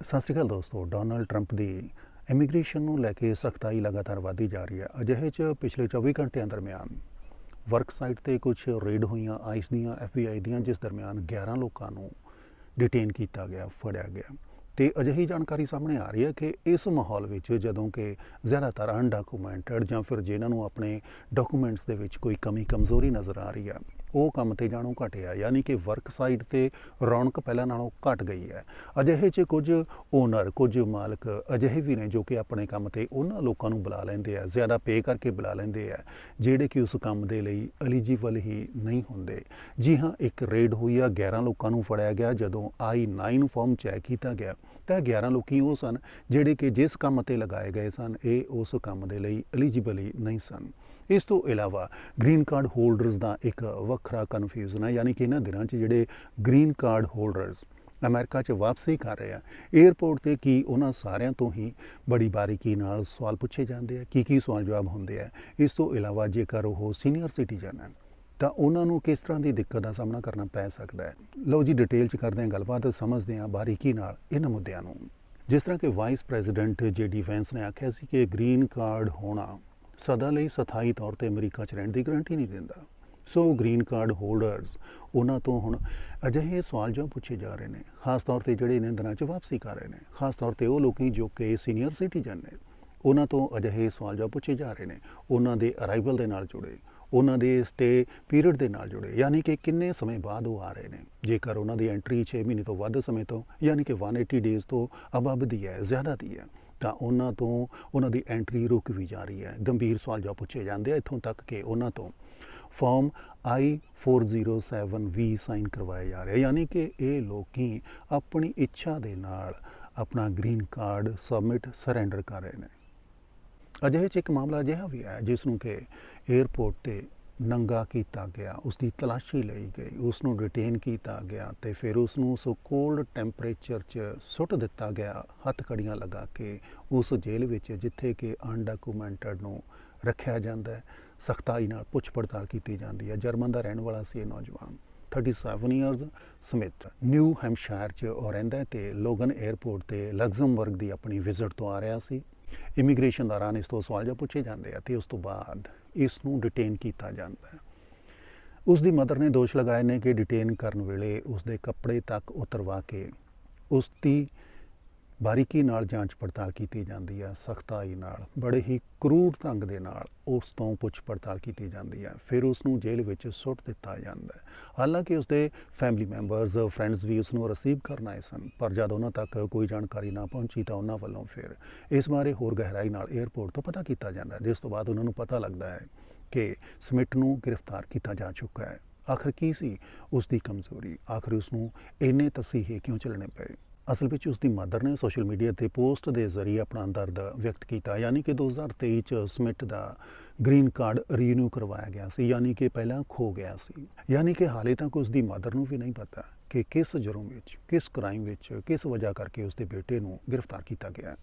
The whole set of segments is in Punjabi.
ਸਤਿ ਸ਼੍ਰੀ ਅਕਾਲ ਦੋਸਤੋ, ਡੋਨਲਡ ਟਰੰਪ ਦੀ ਇਮੀਗ੍ਰੇਸ਼ਨ ਨੂੰ ਲੈ ਕੇ ਸਖਤਾਈ ਲਗਾਤਾਰ ਵਧਦੀ ਜਾ ਰਹੀ ਹੈ। ਅਜਿਹੇ 'ਚ ਪਿਛਲੇ 24 ਘੰਟਿਆਂ ਦਰਮਿਆਨ ਵਰਕ ਸਾਈਟ ਤੇ ਕੁਝ ਰੇਡ ਹੋਈਆਂ, ਆਈਸ ਦੀਆਂ ਐਫਬੀਆਈ ਦੀਆਂ, ਜਿਸ ਦਰਮਿਆਨ 11 ਲੋਕਾਂ ਨੂੰ ਡਿਟੇਨ ਕੀਤਾ ਗਿਆ, ਫੜਿਆ ਗਿਆ। ਤੇ ਅਜਿਹੀ ਜਾਣਕਾਰੀ ਸਾਹਮਣੇ ਆ ਰਹੀ ਹੈ ਕਿ ਇਸ ਮਾਹੌਲ ਵਿੱਚ ਜਦੋਂ ਕਿ ਜ਼ਿਆਦਾਤਰ ਅਨਡਾਕੂਮੈਂਟਡ ਜਾਂ ਫਿਰ ਜਿਨ੍ਹਾਂ ਨੂੰ ਆਪਣੇ ਡਾਕੂਮੈਂਟਸ ਦੇ ਵਿੱਚ ਕੋਈ ਕਮੀ ਕਮਜ਼ੋਰੀ ਨਜ਼ਰ ਆ ਰਹੀ ਹੈ ਉਹ ਕੰਮ ਤੇ ਜਾਣੋਂ ਘਟਿਆ, ਯਾਨੀ ਕਿ ਵਰਕ ਸਾਈਟ ਤੇ ਰੌਣਕ ਪਹਿਲਾਂ ਨਾਲੋਂ ਘਟ ਗਈ ਹੈ। ਅਜਿਹੇ 'ਚ ਕੁਝ ਓਨਰ ਕੁਝ ਮਾਲਕ ਅਜਿਹੇ ਵੀ ਨੇ ਜੋ ਕਿ ਆਪਣੇ ਕੰਮ ਤੇ ਉਹਨਾਂ ਲੋਕਾਂ ਨੂੰ ਬੁਲਾ ਲੈਂਦੇ ਆ, ਜ਼ਿਆਦਾ ਪੇ ਕਰਕੇ ਬੁਲਾ ਲੈਂਦੇ ਆ, ਜਿਹੜੇ ਕਿ ਉਸ ਕੰਮ ਦੇ ਲਈ ਐਲੀਜੀਬਲ ਹੀ ਨਹੀਂ ਹੁੰਦੇ। ਜੀ ਹਾਂ, ਇੱਕ ਰੇਡ ਹੋਈ ਆ 11 ਲੋਕਾਂ ਨੂੰ ਫੜਿਆ ਗਿਆ, ਜਦੋਂ I9 ਫਾਰਮ ਚੈੱਕ ਕੀਤਾ ਗਿਆ, ਤਾਂ 11 ਲੋਕੀ ਉਹ ਸਨ ਜਿਹੜੇ ਕਿ ਜਿਸ ਕੰਮ ਤੇ ਲਗਾਏ ਗਏ ਸਨ, ਇਹ ਉਸ ਕੰਮ ਦੇ ਲਈ ਐਲੀਜੀਬਲ ਹੀ ਨਹੀਂ ਸਨ। ਇਸ ਤੋਂ ਇਲਾਵਾ ਗ੍ਰੀਨ ਕਾਰਡ ਹੋਲਡਰਸ ਦਾ ਇੱਕ ਵੱਖਰਾ ਕਨਫਿਊਜ਼ਨ ਹੈ, ਯਾਨੀ ਕਿ ਇਹਨਾਂ ਦਿਨਾਂ 'ਚ ਜਿਹੜੇ ਗ੍ਰੀਨ ਕਾਰਡ ਹੋਲਡਰਸ ਅਮਰੀਕਾ 'ਚ ਵਾਪਸੀ ਕਰ ਰਹੇ ਆ 에ਅਰਪੋਰਟ ਤੇ ਕੀ ਉਹਨਾਂ ਸਾਰਿਆਂ ਤੋਂ ਹੀ ਬੜੀ ਬਾਰੀਕੀ ਨਾਲ ਸਵਾਲ ਪੁੱਛੇ ਜਾਂਦੇ ਆ ਕੀ ਕੀ ਸਵਾਲ ਜਵਾਬ ਹੁੰਦੇ ਆ? ਇਸ ਤੋਂ ਇਲਾਵਾ ਜੇਕਰ ਉਹ ਸੀਨੀਅਰ ਸਿਟੀਜ਼ਨ ਹਨ, ਤਾਂ ਉਹਨਾਂ ਨੂੰ ਕਿਸ ਤਰ੍ਹਾਂ ਦੀ ਦਿੱਕਤ ਦਾ ਸਾਹਮਣਾ ਕਰਨਾ ਪੈ ਸਕਦਾ ਹੈ? ਲਓ ਜੀ, ਡਿਟੇਲ 'ਚ ਕਰਦੇ ਹਾਂ ਗੱਲਬਾਤ, ਸਮਝਦੇ ਹਾਂ ਬਾਰੀਕੀ ਨਾਲ ਇਹਨਾਂ ਮੁੱਦਿਆਂ ਨੂੰ। ਜਿਸ ਤਰ੍ਹਾਂ ਕਿ ਵਾਈਸ ਪ੍ਰੈਜ਼ੀਡੈਂਟ ਜੇ ਡਿਫੈਂਸ ਨੇ ਆਖਿਆ ਸੀ ਕਿ ਗ੍ਰੀਨ ਕਾਰਡ ਹੋਣਾ ਸਦਾ ਲਈ ਸਥਾਈ ਤੌਰ ਤੇ ਅਮਰੀਕਾ 'ਚ ਰਹਿਣ ਦੀ ਗਾਰੰਟੀ ਨਹੀਂ ਦਿੰਦਾ। ਸੋ ਗ੍ਰੀਨ ਕਾਰਡ ਹੋਲਡਰਸ ਉਹਨਾਂ ਤੋਂ ਹੁਣ ਅਜਿਹੇ ਸਵਾਲ ਜੋ ਪੁੱਛੇ ਜਾ ਰਹੇ ਨੇ, ਖਾਸ ਤੌਰ ਤੇ ਜਿਹੜੇ ਇਹਨਾਂ ਦਿਨਾਂ 'ਚ ਵਾਪਸੀ ਕਰ ਰਹੇ ਨੇ, ਖਾਸ ਤੌਰ ਤੇ ਉਹ ਲੋਕੀ ਜੋ ਕਿ ਸੀਨੀਅਰ ਸਿਟੀਜ਼ਨ ਨੇ, ਉਹਨਾਂ ਤੋਂ ਅਜਿਹੇ ਸਵਾਲ ਜੋ ਪੁੱਛੇ ਜਾ ਰਹੇ ਨੇ, ਉਹਨਾਂ ਦੇ ਅਰਾਈਵਲ ਦੇ ਨਾਲ ਜੁੜੇ, ਉਹਨਾਂ ਦੇ ਸਟੇ ਪੀਰੀਅਡ ਦੇ ਨਾਲ ਜੁੜੇ, ਯਾਨੀ ਕਿ ਕਿੰਨੇ ਸਮੇਂ ਬਾਅਦ ਉਹ ਆ ਰਹੇ ਨੇ? ਜੇਕਰ ਉਹਨਾਂ ਦੀ ਐਂਟਰੀ 6 ਮਹੀਨੇ ਤੋਂ ਵੱਧ ਸਮੇਂ ਤੋਂ, ਯਾਨੀ ਕਿ 180 ਡੇਜ਼ ਤੋਂ ਅਬਵ ਦੀ ਹੈ, ਜ਼ਿਆਦਾ ਦੀ ਹੈ ਤਾਂ ਉਹਨਾਂ ਤੋਂ ਉਹਨਾਂ ਦੀ ਐਂਟਰੀ ਰੁਕ ਵੀ ਜਾ ਰਹੀ ਹੈ। ਗੰਭੀਰ ਸਵਾਲ ਜੋ ਪੁੱਛੇ ਜਾਂਦੇ ਆ। ਇੱਥੋਂ ਤੱਕ ਕਿ ਉਹਨਾਂ ਤੋਂ ਫਾਰਮ I407 ਵੀ ਸਾਈਨ ਕਰਵਾਏ ਜਾ ਰਹੇ ਯਾਨੀ ਕਿ ਇਹ ਲੋਕੀ ਆਪਣੀ ਇੱਛਾ ਦੇ ਨਾਲ ਆਪਣਾ ਗ੍ਰੀਨ ਕਾਰਡ ਸਬਮਿਟ ਸਰੈਂਡਰ ਕਰ ਰਹੇ ਨੇ। ਅਜਿਹੇ ਚ ਇੱਕ ਮਾਮਲਾ ਅਜਿਹਾ ਵੀ ਹੈ ਜਿਸ ਨੂੰ ਕਿ 에ਅਰਪੋਰਟ ਤੇ ਨੰਗਾ ਕੀਤਾ ਗਿਆ ਉਸ ਦੀ ਤਲਾਸ਼ੀ ਲਈ ਗਈ ਉਸ ਨੂੰ ਡਿਟੇਨ ਕੀਤਾ ਗਿਆ ਤੇ ਫਿਰ ਉਸ ਨੂੰ ਸੋ ਕੋਲਡ ਟੈਂਪਰੇਚਰ 'ਚ ਸੁੱਟ ਦਿੱਤਾ ਗਿਆ ਹੱਥਕੜੀਆਂ ਲਗਾ ਕੇ ਉਸ ਜੇਲ੍ਹ ਵਿੱਚ ਜਿੱਥੇ ਕਿ ਅਨਡਾਕੂਮੈਂਟਡ ਨੂੰ ਰੱਖਿਆ ਜਾਂਦਾ ਹੈ, ਸਖਤਾਈ ਨਾਲ ਪੁੱਛ ਪੜਤਾਲ ਕੀਤੀ ਜਾਂਦੀ ਹੈ। ਜਰਮਨ ਦਾ ਰਹਿਣ ਵਾਲਾ ਸੀ ਇਹ ਨੌਜਵਾਨ। 37 ਇਅਰਸ ਸਮਿਥ ਨਿਊ ਹੈਮਸ਼ਾਇਰ 'ਚ ਉਹ ਰਹਿੰਦਾ ਹੈ ਤੇ ਲੋਗਨ 에ਅਰਪੋਰਟ ਤੇ ਲਗਜ਼ਮਬਰਗ ਦੀ ਆਪਣੀ ਵਿਜ਼ਿਟ ਤੋਂ ਆ ਰਿਹਾ ਸੀ। ਇਮੀਗ੍ਰੇਸ਼ਨ ਦੌਰਾਨ ਇਸ ਤੋਂ ਸਵਾਲ ਜੋ ਪੁੱਛੇ ਜਾਂਦੇ ਆ ਤੇ ਉਸ ਤੋਂ ਬਾਅਦ ਇਸ ਨੂੰ ਡਿਟੇਨ ਕੀਤਾ ਜਾਂਦਾ ਹੈ। ਉਸ ਦੀ ਮਦਰ ਨੇ ਦੋਸ਼ ਲਗਾਏ ਨੇ ਕਿ ਡਿਟੇਨ ਕਰਨ ਵੇਲੇ ਉਸ ਦੇ ਕੱਪੜੇ ਤੱਕ ਉਤਰਵਾ ਕੇ ਉਸ ਦੀ ਬਾਰੀਕੀ ਨਾਲ ਜਾਂਚ ਪੜਤਾਲ ਕੀਤੀ ਜਾਂਦੀ ਹੈ ਸਖਤਾਈ ਨਾਲ, ਬੜੇ ਹੀ ਕਰੂਰ ਢੰਗ ਦੇ ਨਾਲ ਉਸ ਤੋਂ ਪੁੱਛ ਪੜਤਾਲ ਕੀਤੀ ਜਾਂਦੀ ਹੈ ਫਿਰ ਉਸ ਨੂੰ ਜੇਲ੍ਹ ਵਿੱਚ ਸੁੱਟ ਦਿੱਤਾ ਜਾਂਦਾ ਹੈ। ਹਾਲਾਂਕਿ ਉਸ ਦੇ ਫੈਮਿਲੀ ਮੈਂਬਰਸ ਫਰੈਂਡਸ ਵੀ ਉਸ ਨੂੰ ਰਿਸੀਵ ਕਰਨ ਆਏ ਸਨ, ਪਰ ਜਦ ਉਹਨਾਂ ਤੱਕ ਕੋਈ ਜਾਣਕਾਰੀ ਨਾ ਪਹੁੰਚੀ ਤਾਂ ਉਹਨਾਂ ਵੱਲੋਂ ਫਿਰ ਇਸ ਬਾਰੇ ਹੋਰ ਗਹਿਰਾਈ ਨਾਲ 에ਅਰਪੋਰਟ ਤੋਂ ਪਤਾ ਕੀਤਾ ਜਾਂਦਾ ਜਿਸ ਤੋਂ ਬਾਅਦ ਉਹਨਾਂ ਨੂੰ ਪਤਾ ਲੱਗਦਾ ਹੈ ਕਿ ਸਮਿਟ ਨੂੰ ਗ੍ਰਿਫਤਾਰ ਕੀਤਾ ਜਾ ਚੁੱਕਾ ਹੈ। ਆਖਰ ਕੀ ਸੀ ਉਸ ਦੀ ਕਮਜ਼ੋਰੀ? ਆਖਰ ਉਸ ਨੂੰ ਇੰਨੇ ਤਸੀਹੇ ਕਿਉਂ ਚੱਲਣੇ ਪਏ? ਅਸਲ ਵਿੱਚ ਉਸ ਦੀ ਮਦਰ ਨੇ ਸੋਸ਼ਲ ਮੀਡੀਆ ਤੇ ਪੋਸਟ ਦੇ ਜ਼ਰੀਏ ਆਪਣਾ ਦਰਦ ਵਿਅਕਤ ਕੀਤਾ। ਯਾਨੀ ਕਿ 2023 ਚ ਸਮਿਟ ਦਾ ਗ੍ਰੀਨ ਕਾਰਡ ਰੀਨਿਊ ਕਰਵਾਇਆ ਗਿਆ ਸੀ, ਯਾਨੀ ਕਿ ਪਹਿਲਾਂ ਖੋ ਗਿਆ ਸੀ। ਯਾਨੀ ਕਿ ਹਾਲੇ ਤੱਕ ਉਸ ਦੀ ਮਦਰ ਨੂੰ ਵੀ ਨਹੀਂ ਪਤਾ। ਕਿ ਕਿਸ ਜੁਰਮ ਵਿੱਚ, ਕਿਸ ਕ੍ਰਾਈਮ ਵਿੱਚ, ਕਿਸ ਵਜ੍ਹਾ ਕਰਕੇ ਉਸ ਦੇ ਬੇਟੇ ਨੂੰ ਗ੍ਰਿਫਤਾਰ ਕੀਤਾ ਗਿਆ ਹੈ।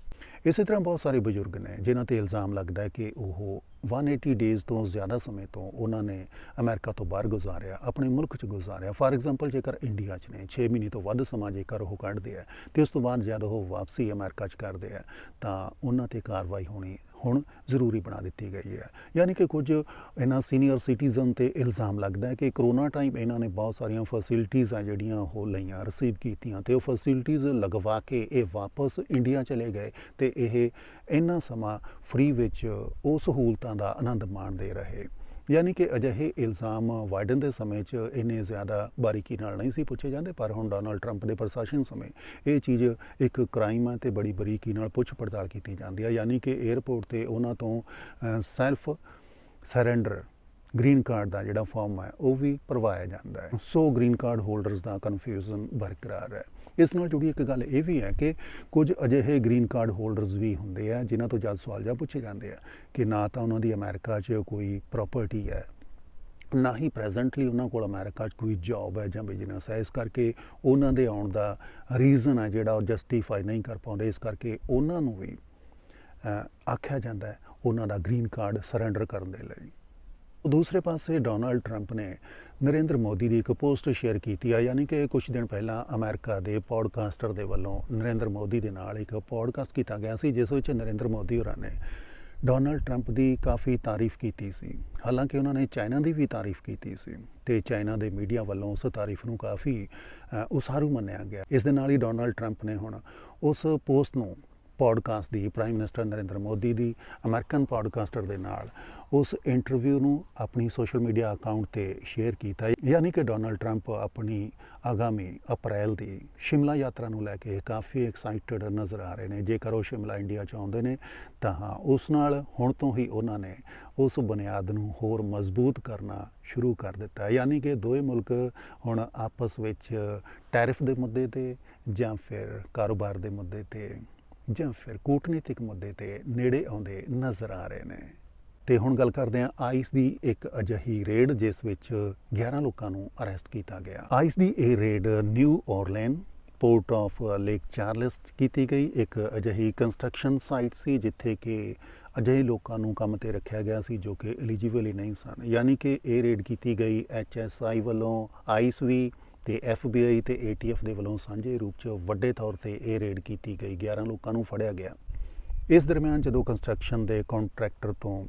ਇਸੇ ਤਰ੍ਹਾਂ ਬਹੁਤ ਸਾਰੇ ਬਜ਼ੁਰਗ ਨੇ ਜਿਨ੍ਹਾਂ ਤੇ ਇਲਜ਼ਾਮ ਲੱਗਦਾ ਹੈ ਕਿ ਉਹ 180 ਡੇਜ਼ ਤੋਂ ਜ਼ਿਆਦਾ ਸਮੇਂ ਤੋਂ ਉਹਨਾਂ ਨੇ ਅਮਰੀਕਾ ਤੋਂ ਬਾਹਰ ਗੁਜ਼ਾਰਿਆ, ਆਪਣੇ ਮੁਲਕ 'ਚ ਗੁਜ਼ਾਰਿਆ ਫਾਰ ਐਗਜ਼ਾਮਪਲ ਜੇਕਰ ਇੰਡੀਆ 'ਚ ਨੇ 6 ਮਹੀਨੇ ਤੋਂ ਵੱਧ ਸਮਾਂ ਜੇਕਰ ਉਹ ਕੱਢਦੇ ਆ ਤੇ ਉਸ ਤੋਂ ਬਾਅਦ ਜਦ ਉਹ ਵਾਪਸੀ ਅਮਰੀਕਾ 'ਚ ਕਰਦੇ ਆ ਤਾਂ ਉਹਨਾਂ ਤੇ ਕਾਰਵਾਈ ਹੋਣੀ ਹੁਣ ਜ਼ਰੂਰੀ ਬਣਾ ਦਿੱਤੀ ਗਈ ਹੈ। ਯਾਨੀ ਕਿ ਕੁਝ ਇਹਨਾਂ ਸੀਨੀਅਰ ਸਿਟੀਜ਼ਨ ਤੇ ਇਲਜ਼ਾਮ ਲੱਗਦਾ ਹੈ ਕਿ ਕਰੋਨਾ ਟਾਈਮ ਇਹਨਾਂ ਨੇ ਬਹੁਤ ਸਾਰੀਆਂ ਫੈਸਿਲਿਟੀਆਂ ਆ ਜਿਹੜੀਆਂ ਉਹ ਲਈਆਂ ਰਿਸੀਵ ਕੀਤੀਆਂ ਤੇ ਉਹ ਫੈਸਿਲਿਟੀਆਂ ਲਗਵਾ ਕੇ ਇਹ ਵਾਪਸ ਇੰਡੀਆ ਚਲੇ ਗਏ ਤੇ ਇਹ ਇੰਨਾ ਸਮਾਂ ਫ੍ਰੀ ਵਿੱਚ ਉਹ ਸਹੂਲਤਾਂ ਦਾ ਆਨੰਦ ਮਾਣਦੇ ਰਹੇ। ਯਾਨੀ ਕਿ ਅਜਿਹੇ ਇਲਜ਼ਾਮ ਵਾਈਡਨ ਦੇ ਸਮੇਂ 'ਚ ਇੰਨੇ ਜ਼ਿਆਦਾ ਬਾਰੀਕੀ ਨਾਲ ਨਹੀਂ ਸੀ ਪੁੱਛੇ ਜਾਂਦੇ, ਪਰ ਹੁਣ ਡੋਨਲਡ ਟਰੰਪ ਦੇ ਪ੍ਰਸ਼ਾਸਨ ਸਮੇਂ ਇਹ ਚੀਜ਼ ਇੱਕ ਕ੍ਰਾਈਮ ਹੈ ਤੇ ਬੜੀ ਬਰੀਕੀ ਨਾਲ ਪੁੱਛ ਪੜਤਾਲ ਕੀਤੀ ਜਾਂਦੀ ਹੈ। ਯਾਨੀ ਕਿ 에ਅਰਪੋਰਟ ਤੇ ਉਹਨਾਂ ਤੋਂ ਸੈਲਫ ਸਰੈਂਡਰ ਗ੍ਰੀਨ ਕਾਰਡ ਦਾ ਜਿਹੜਾ ਫਾਰਮ ਹੈ, ਉਹ ਵੀ ਭਰਵਾਇਆ ਜਾਂਦਾ ਹੈ। ਸੋ ਗ੍ਰੀਨ ਕਾਰਡ ਹੋਲਡਰਸ ਦਾ ਕਨਫਿਊਜ਼ਨ ਬਰਕਰਾਰ ਹੈ। ਇਸ ਨਾਲ ਜੁੜੀ ਇੱਕ ਗੱਲ ਇਹ ਵੀ ਹੈ ਕਿ ਕੁਝ ਅਜਿਹੇ ਗ੍ਰੀਨ ਕਾਰਡ ਹੋਲਡਰਸ ਵੀ ਹੁੰਦੇ ਆ, ਜਿਨ੍ਹਾਂ ਤੋਂ ਜਦ ਸਵਾਲ ਜਾ ਪੁੱਛੇ ਜਾਂਦੇ ਆ ਕਿ ਨਾ ਤਾਂ ਉਹਨਾਂ ਦੀ ਅਮਰੀਕਾ 'ਚ ਕੋਈ ਪ੍ਰਾਪਰਟੀ ਹੈ, ਨਾ ਹੀ ਪ੍ਰੈਜ਼ੈਂਟਲੀ ਉਹਨਾਂ ਕੋਲ ਅਮਰੀਕਾ 'ਚ ਕੋਈ ਜੌਬ ਹੈ ਜਾਂ ਬਿਜ਼ਨਸ ਹੈ। ਇਸ ਕਰਕੇ ਉਹਨਾਂ ਦੇ ਆਉਣ ਦਾ ਰੀਜ਼ਨ ਹੈ ਜਿਹੜਾ ਉਹ ਜਸਟੀਫਾਈ ਨਹੀਂ ਕਰ ਪਾਉਂਦੇ। ਇਸ ਕਰਕੇ ਉਹਨਾਂ ਨੂੰ ਵੀ ਆਖਿਆ ਜਾਂਦਾ ਹੈ ਉਹਨਾਂ ਦਾ ਗ੍ਰੀਨ ਕਾਰਡ ਸਰੈਂਡਰ ਕਰਨ ਦੇ ਲਈ। ਦੂਸਰੇ ਪਾਸੇ ਡੋਨਲਡ ਟਰੰਪ ਨੇ ਨਰਿੰਦਰ ਮੋਦੀ ਦੀ ਇੱਕ ਪੋਸਟ ਸ਼ੇਅਰ ਕੀਤੀ ਆ, ਯਾਨੀ ਕਿ ਕੁਝ ਦਿਨ ਪਹਿਲਾਂ ਅਮਰੀਕਾ ਦੇ ਪੋਡਕਾਸਟਰ ਦੇ ਵੱਲੋਂ ਨਰਿੰਦਰ ਮੋਦੀ ਦੇ ਨਾਲ ਇੱਕ ਪੋਡਕਾਸਟ ਕੀਤਾ ਗਿਆ ਸੀ, ਜਿਸ ਵਿੱਚ ਨਰਿੰਦਰ ਮੋਦੀ ਹੋਰਾਂ ਨੇ ਡੋਨਲਡ ਟਰੰਪ ਦੀ ਕਾਫੀ ਤਾਰੀਫ ਕੀਤੀ ਸੀ। ਹਾਲਾਂਕਿ ਉਹਨਾਂ ਨੇ ਚਾਈਨਾ ਦੀ ਵੀ ਤਾਰੀਫ ਕੀਤੀ ਸੀ ਤੇ ਚਾਈਨਾ ਦੇ ਮੀਡੀਆ ਵੱਲੋਂ ਉਸ ਤਾਰੀਫ ਨੂੰ ਕਾਫੀ ਉਸਾਰੂ ਮੰਨਿਆ ਗਿਆ। ਇਸ ਦੇ ਨਾਲ ਹੀ ਡੋਨਲਡ ਟਰੰਪ ਨੇ ਹੁਣ ਉਸ ਪੋਸਟ ਨੂੰ ਪੋਡਕਾਸਟ ਦੀ ਪ੍ਰਾਈਮ ਮਿਨਿਸਟਰ ਨਰਿੰਦਰ ਮੋਦੀ ਦੀ ਅਮਰੀਕਨ ਪੋਡਕਾਸਟਰ ਦੇ ਨਾਲ ਉਸ ਇੰਟਰਵਿਊ ਨੂੰ ਆਪਣੀ ਸੋਸ਼ਲ ਮੀਡੀਆ ਅਕਾਊਂਟ ਤੇ ਸ਼ੇਅਰ ਕੀਤਾ। ਯਾਨੀ ਕਿ ਡੋਨਲਡ ਟਰੰਪ ਆਪਣੀ ਆਗਾਮੀ ਅਪ੍ਰੈਲ ਦੀ ਸ਼ਿਮਲਾ ਯਾਤਰਾ ਨੂੰ ਲੈ ਕੇ ਕਾਫੀ ਐਕਸਾਈਟਡ ਨਜ਼ਰ ਆ ਰਹੇ ਨੇ। ਜੇਕਰ ਉਹ ਸ਼ਿਮਲਾ, ਇੰਡੀਆ ਚ ਆਉਂਦੇ ਨੇ, ਤਾਂ ਉਸ ਨਾਲ ਹੁਣ ਤੋਂ ਹੀ ਉਹਨਾਂ ਨੇ ਉਸ ਬੁਨਿਆਦ ਨੂੰ ਹੋਰ ਮਜ਼ਬੂਤ ਕਰਨਾ ਸ਼ੁਰੂ ਕਰ ਦਿੱਤਾ। ਯਾਨੀ ਕਿ ਦੋਵੇਂ ਮੁਲਕ ਹੁਣ ਆਪਸ ਵਿੱਚ ਟੈਰਿਫ ਦੇ ਮੁੱਦੇ ਤੇ ਜਾਂ ਫਿਰ ਕਾਰੋਬਾਰ ਦੇ ਮੁੱਦੇ ਤੇ ਜਾਂ ਫਿਰ ਕੂਟਨੀਤਿਕ ਮੁੱਦੇ ਤੇ ਨੇੜੇ ਆਉਂਦੇ ਨਜ਼ਰ ਆ ਰਹੇ ਨੇ। ਤੇ ਹੁਣ ਗੱਲ ਕਰਦੇ ਹਾਂ ਆਈਸ ਦੀ ਇੱਕ ਅਜਿਹੀ ਰੇਡ ਜਿਸ ਵਿੱਚ 11 ਲੋਕਾਂ ਨੂੰ ਅਰੈਸਟ ਕੀਤਾ ਗਿਆ। ਆਈਸ ਦੀ ਇਹ raid New Orleans port of Lake Charles 'ਚ ਕੀਤੀ ਗਈ। ਇੱਕ ਅਜਿਹੀ ਕੰਸਟਰਕਸ਼ਨ ਸਾਈਟ ਸੀ ਜਿੱਥੇ ਕਿ ਅਜਿਹੇ ਲੋਕਾਂ ਨੂੰ ਕੰਮ ਤੇ ਰੱਖਿਆ ਗਿਆ ਸੀ ਜੋ ਕਿ ਐਲੀਜੀਬਲ ਹੀ ਨਹੀਂ ਸਨ। ਯਾਨੀ ਕਿ ਇਹ ਰੇਡ ਕੀਤੀ ਗਈ ਐਚਐਸਆਈ ਵੱਲੋਂ। ਆਈਸ ਵੀ ਤੇ ਐਫਬੀਆਈ ਤੇ ਏਟੀਐਫ ਦੇ ਵੱਲੋਂ ਸਾਂਝੇ ਰੂਪ 'ਚ ਵੱਡੇ ਤੌਰ ਤੇ ਇਹ ਰੇਡ ਕੀਤੀ ਗਈ। 11 ਲੋਕਾਂ ਨੂੰ ਫੜਿਆ ਗਿਆ। ਇਸ ਦਰਮਿਆਨ ਜਦੋਂ ਕੰਸਟਰਕਸ਼ਨ ਦੇ ਕੰਟਰੈਕਟਰ ਤੋਂ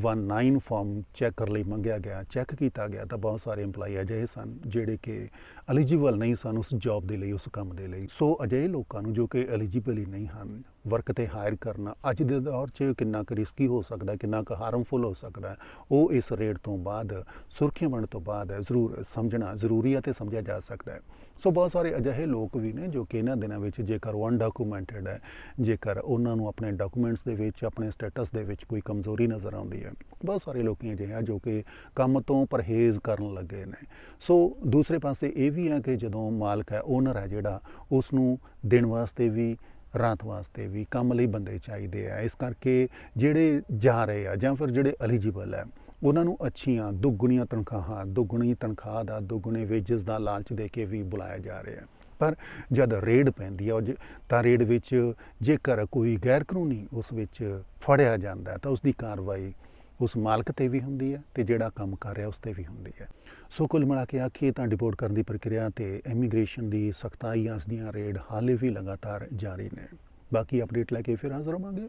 19 ਫਾਰਮ ਚੈੱਕ ਕਰਨ ਲਈ ਮੰਗਿਆ ਗਿਆ, ਚੈੱਕ ਕੀਤਾ ਗਿਆ, ਤਾਂ ਬਹੁਤ ਸਾਰੇ EMPLOYE ਅਜਿਹੇ ਸਨ ਜਿਹੜੇ ਕਿ ਐਲੀਜੀਬਲ ਨਹੀਂ ਸਨ ਉਸ ਜੌਬ ਦੇ ਲਈ, ਉਸ ਕੰਮ ਦੇ ਲਈ। ਸੋ ਅਜਿਹੇ ਲੋਕਾਂ ਨੂੰ ਜੋ ਕਿ ਐਲੀਜੀਬਲ ਹੀ ਨਹੀਂ ਹਨ ਵਰਕ ਤੇ ਹਾਇਰ ਕਰਨਾ, ਅੱਜ ਦੇ ਦੌਰ 'ਚ ਕਿੰਨਾ ਕੁ ਰਿਸਕੀ ਹੋ ਸਕਦਾ, ਕਿੰਨਾ ਕੁ ਹਾਰਮਫੁਲ ਹੋ ਸਕਦਾ, ਉਹ ਇਸ ਰੇਟ ਤੋਂ ਬਾਅਦ, ਸੁਰੱਖਿਆ ਬਣਨ ਤੋਂ ਬਾਅਦ ਜ਼ਰੂਰ ਸਮਝਣਾ ਜ਼ਰੂਰੀ ਹੈ ਤੇ ਸਮਝਿਆ ਜਾ ਸਕਦਾ ਹੈ। ਸੋ ਬਹੁਤ ਸਾਰੇ ਅਜਿਹੇ ਲੋਕ ਵੀ ਨੇ ਜੋ ਕਿ ਇਹਨਾਂ ਦਿਨਾਂ ਵਿੱਚ ਜੇਕਰ ਉਹ ਅਨਡਾਕੂਮੈਂਟਡ ਹੈ, ਜੇਕਰ ਉਹਨਾਂ ਨੂੰ ਆਪਣੇ ਡਾਕੂਮੈਂਟਸ ਦੇ ਵਿੱਚ, ਆਪਣੇ ਸਟੇਟਸ ਦੇ ਵਿੱਚ ਕੋਈ ਕਮਜ਼ੋਰੀ ਨਜ਼ਰ ਆਉਂਦੀ ਹੈ, ਬਹੁਤ ਸਾਰੇ ਲੋਕੀ ਅਜਿਹੇ ਆ ਜੋ ਕਿ ਕੰਮ ਤੋਂ ਪਰਹੇਜ਼ ਕਰਨ ਲੱਗੇ ਨੇ। ਸੋ ਦੂਸਰੇ ਪਾਸੇ ਇਹ ਵੀ ਹੈ ਕਿ ਜਦੋਂ ਮਾਲਕ ਹੈ ਓਨਰ ਹੈ ਜਿਹੜਾ ਉਸ ਨੂੰ ਦੇਣ ਵਾਸਤੇ ਵੀ ਰਾਤ ਵਾਸਤੇ ਵੀ ਕੰਮ ਲਈ ਬੰਦੇ ਚਾਹੀਦੇ ਆ। ਇਸ ਕਰਕੇ ਜਿਹੜੇ ਜਾ ਰਹੇ ਆ ਜਾਂ ਫਿਰ ਜਿਹੜੇ ਐਲੀਜੀਬਲ ਹੈ ਉਹਨਾਂ ਨੂੰ ਅੱਛੀਆਂ ਦੁੱਗਣੀਆਂ ਤਨਖਾਹਾਂ, ਦੁੱਗਣੀ ਤਨਖਾਹ ਦਾ, ਦੁੱਗਣੇ ਵੇਜਸ ਦਾ ਲਾਲਚ ਦੇ ਕੇ ਵੀ ਬੁਲਾਇਆ ਜਾ ਰਿਹਾ ਪਰ ਜਦ ਰੇਡ ਪੈਂਦੀ ਆ, ਉਹ ਜ- ਤਾਂ ਰੇਡ ਵਿੱਚ ਜੇਕਰ ਕੋਈ ਗੈਰ ਕਾਨੂੰਨੀ ਉਸ ਵਿੱਚ ਫੜਿਆ ਜਾਂਦਾ ਤਾਂ ਉਸ ਦੀ ਕਾਰਵਾਈ ਉਸ ਮਾਲਕ ਤੇ ਵੀ ਹੁੰਦੀ ਹੈ ਤੇ ਜਿਹੜਾ ਕੰਮ ਕਰ ਰਿਹਾ ਉਸ ਤੇ ਵੀ ਹੁੰਦੀ ਹੈ। ਸੋ ਕੁੱਲ ਮਿਲਾ ਕੇ ਆਖੀਏ ਤਾਂ ਡਿਪੋਰਟ ਕਰਨ ਦੀ ਪ੍ਰਕਿਰਿਆ ਤੇ ਇਮੀਗ੍ਰੇਸ਼ਨ ਦੀ ਸਖਤਾਈਆਂ ਦੀਆਂ ਰੇਡ ਹਾਲੇ ਵੀ ਲਗਾਤਾਰ ਜਾਰੀ ਨੇ। ਬਾਕੀ ਅਪਡੇਟ ਲੈ ਕੇ ਫਿਰ ਹਾਜ਼ਰ ਹੋਵਾਂਗੇ।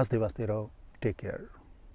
ਹੱਸਦੇ ਵਾਸਤੇ ਰਹੋ। Take care